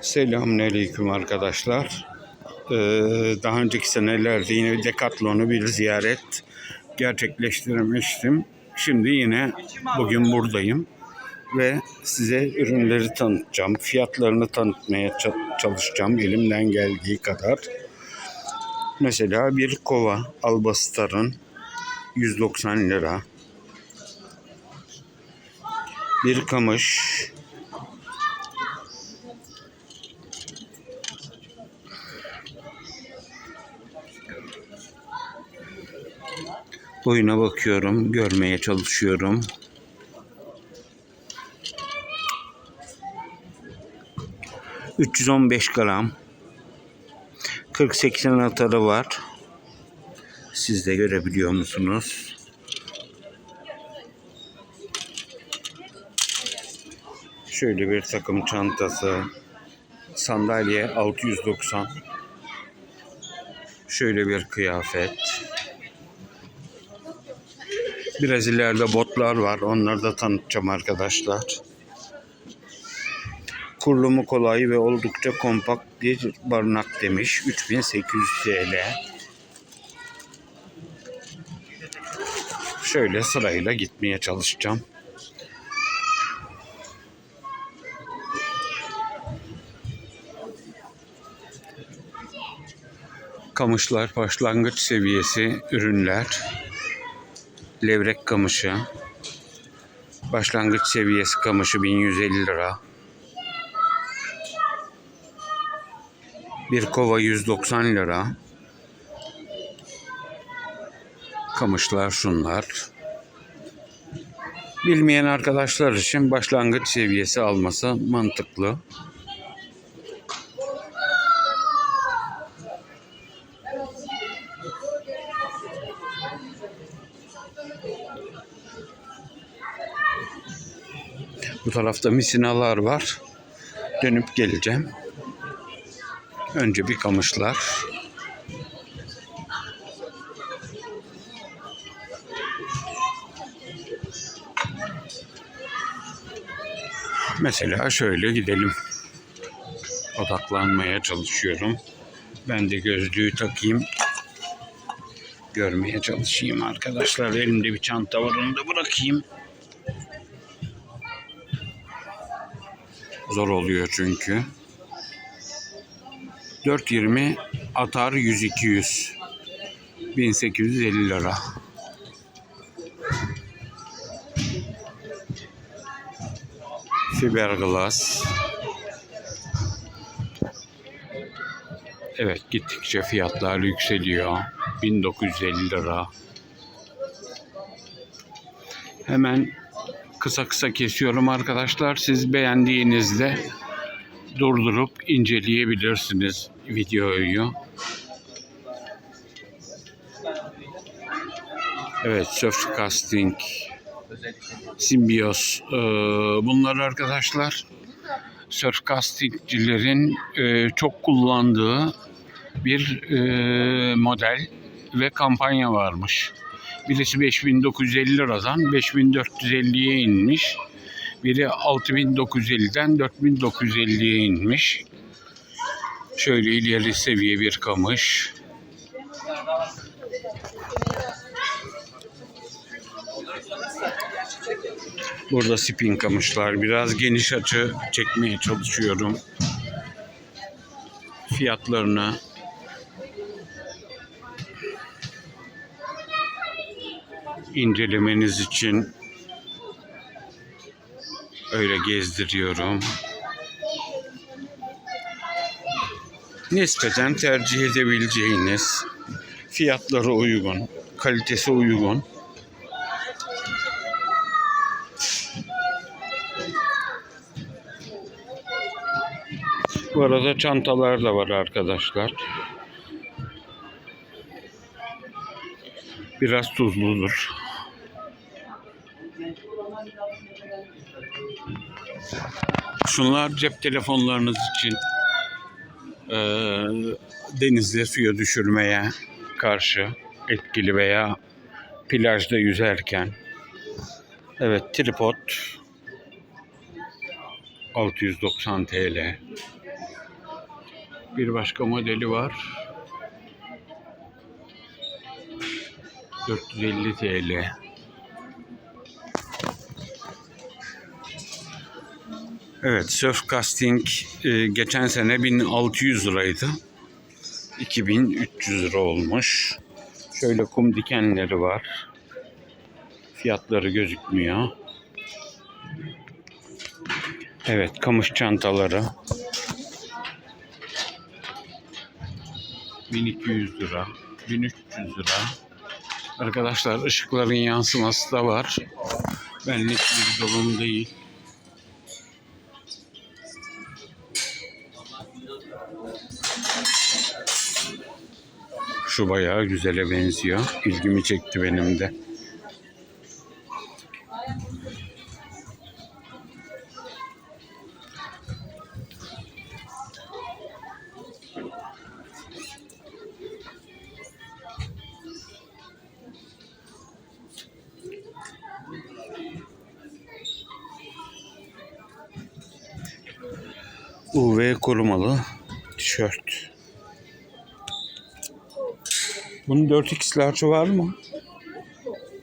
Selamünaleyküm arkadaşlar. Ee, daha önceki senelerde yine Decathlon'u bir ziyaret gerçekleştirmiştim. Şimdi yine bugün buradayım ve size ürünleri tanıtacağım. Fiyatlarını tanıtmaya ça- çalışacağım elimden geldiği kadar. Mesela bir kova Albastar'ın 190 lira. Bir kamış Boyuna bakıyorum, görmeye çalışıyorum. ...315 gram... ...40-80 atarı var. Siz de görebiliyor musunuz? Şöyle bir takım çantası... ...sandalye 690... ...şöyle bir kıyafet... Biraz ileride botlar var. Onları da tanıtacağım arkadaşlar. Kurulumu kolay ve oldukça kompakt bir barınak demiş. 3800 TL. Şöyle sırayla gitmeye çalışacağım. Kamışlar başlangıç seviyesi ürünler levrek kamışı. Başlangıç seviyesi kamışı 1150 lira. Bir kova 190 lira. Kamışlar şunlar. Bilmeyen arkadaşlar için başlangıç seviyesi alması mantıklı. Bu tarafta misinalar var. Dönüp geleceğim. Önce bir kamışlar. Mesela şöyle gidelim. Odaklanmaya çalışıyorum. Ben de gözlüğü takayım. Görmeye çalışayım arkadaşlar. Elimde bir çanta var onu da bırakayım. Zor oluyor çünkü. 4.20 atar 100-200 1850 lira. Fiberglass. Evet gittikçe fiyatlar yükseliyor. 1950 lira. Hemen kısa kısa kesiyorum arkadaşlar. Siz beğendiğinizde durdurup inceleyebilirsiniz videoyu. Evet, surf casting, simbiyoz. Ee, bunlar arkadaşlar surf castingcilerin e, çok kullandığı bir e, model ve kampanya varmış. Birisi 5950 liradan 5450'ye inmiş. Biri 6950'den 4950'ye inmiş. Şöyle ileri seviye bir kamış. Burada spin kamışlar. Biraz geniş açı çekmeye çalışıyorum. Fiyatlarını incelemeniz için öyle gezdiriyorum. Nispeten tercih edebileceğiniz fiyatları uygun, kalitesi uygun. Bu arada çantalar da var arkadaşlar. Biraz tuzludur. Şunlar cep telefonlarınız için eee, denizde suya düşürmeye karşı etkili veya plajda yüzerken. Evet tripod 690 TL. Bir başka modeli var. 450 TL. Evet, surf casting e, geçen sene 1600 liraydı. 2300 lira olmuş. Şöyle kum dikenleri var. Fiyatları gözükmüyor. Evet, kamış çantaları. 1200 lira. 1300 lira. Arkadaşlar ışıkların yansıması da var. Benlik bir durum değil. Şu bayağı güzele benziyor. İlgimi çekti benim de. UV korumalı tişört. Bunun 4x large'ı var mı?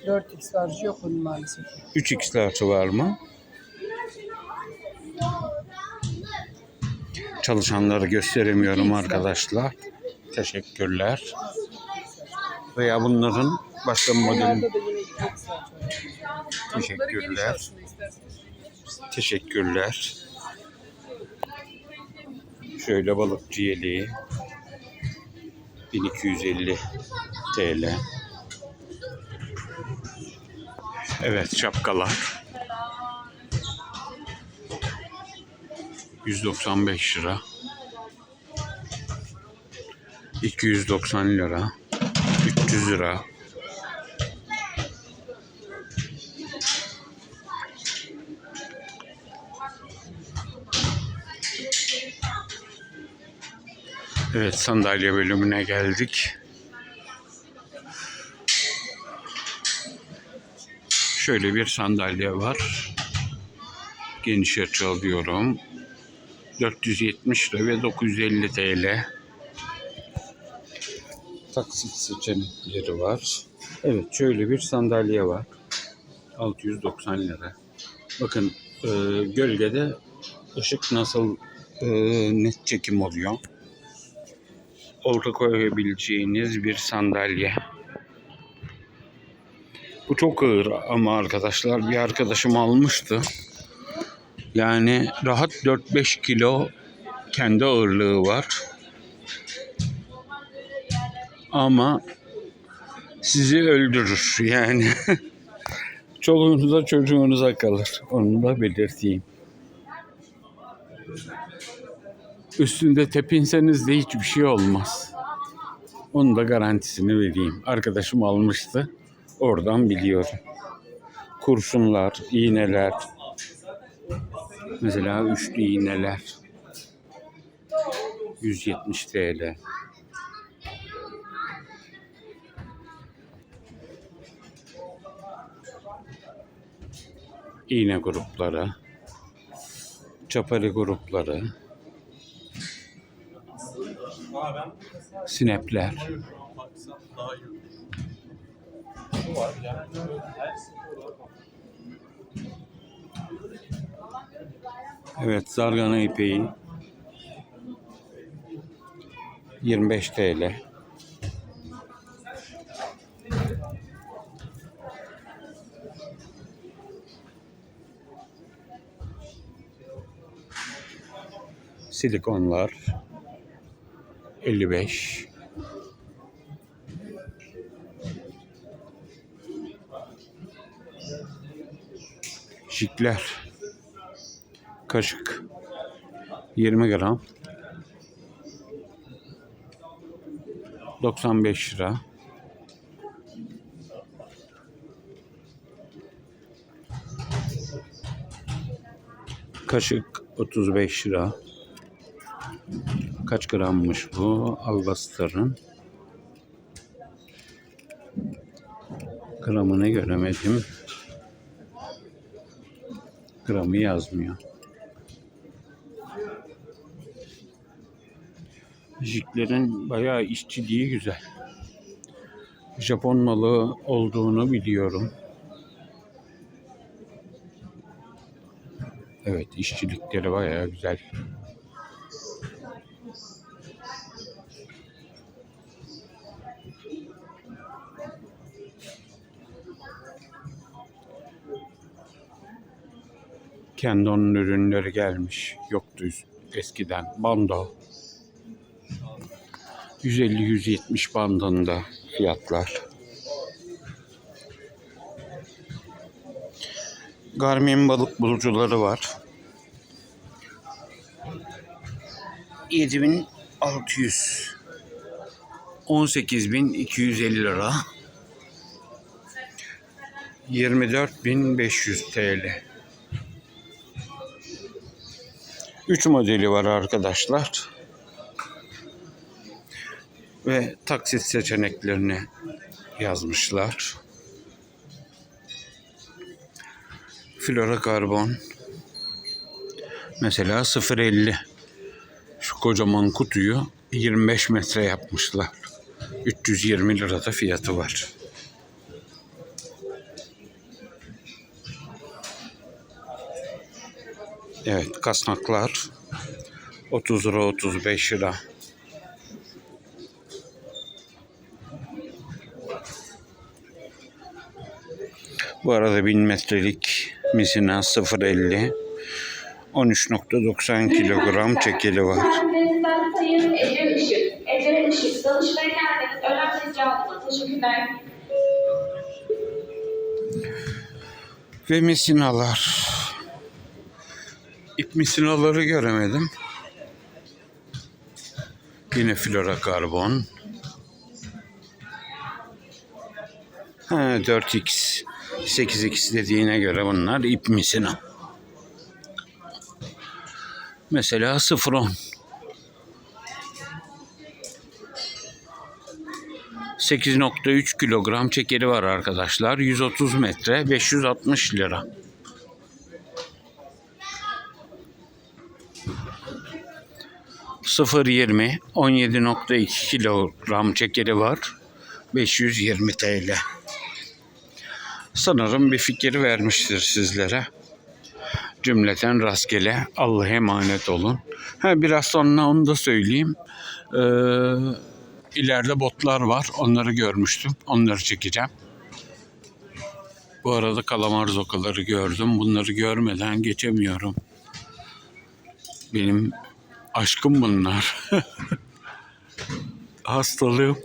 4x large yok onun maalesef. 3x large'ı var mı? Çalışanları gösteremiyorum arkadaşlar. Teşekkürler. Veya bunların başka modeli. Bunlarda da Şöyle balıkçı yeleği. 1250 TL. Evet şapkalar. 195 lira. 290 lira. 300 lira. Evet sandalye bölümüne geldik. Şöyle bir sandalye var. Geniş açı alıyorum. 470 lira ve 950 TL. Taksit seçenekleri var. Evet şöyle bir sandalye var. 690 lira. Bakın e, gölgede ışık nasıl e, net çekim oluyor orta koyabileceğiniz bir sandalye. Bu çok ağır ama arkadaşlar bir arkadaşım almıştı. Yani rahat 4-5 kilo kendi ağırlığı var. Ama sizi öldürür yani. Çoluğunuza çocuğunuza kalır. Onu da belirteyim. Üstünde tepinseniz de hiçbir şey olmaz. Onun da garantisini vereyim. Arkadaşım almıştı. Oradan biliyorum. Kurşunlar, iğneler. Mesela üçlü iğneler. 170 TL. İğne grupları. Çapari grupları. Sinepler. Evet, zargana ipeği 25 TL. Silikonlar 55 Jikler. Kaşık. 20 gram. 95 lira. Kaşık 35 lira Kaç grammış bu? Albastar'ın. Gramını göremedim. Gramı yazmıyor. Jiklerin bayağı işçiliği güzel. Japon malı olduğunu biliyorum. Evet, işçilikleri bayağı güzel. Kendon'un ürünleri gelmiş. Yoktu eskiden. Bando. 150-170 bandında fiyatlar. Garmin balık bulucuları var. 7600 18250 lira 24500 TL 3 modeli var arkadaşlar. Ve taksit seçeneklerini yazmışlar. Flora karbon. Mesela 0.50. Şu kocaman kutuyu 25 metre yapmışlar. 320 lirada fiyatı var. Evet kasnaklar 30 lira 35 lira. Bu arada 1000 metrelik misina 0.50 13.90 kilogram çekili var. Ece Işık. Teşekkürler. Ve misinalar. İp misinaları göremedim. Yine flora karbon. Ha, 4x, 8x dediğine göre bunlar ip misina. Mesela 0.10. 8.3 kilogram çekeri var arkadaşlar. 130 metre 560 lira. Sıfır 20 17.2 kilogram çekeri var. 520 TL. Sanırım bir fikir vermiştir sizlere. Cümleten rastgele Allah'a emanet olun. Ha, biraz sonra onu da söyleyeyim. Ee, ileride botlar var. Onları görmüştüm. Onları çekeceğim. Bu arada kalamar zokaları gördüm. Bunları görmeden geçemiyorum. Benim Aşkım bunlar. Hastalığım.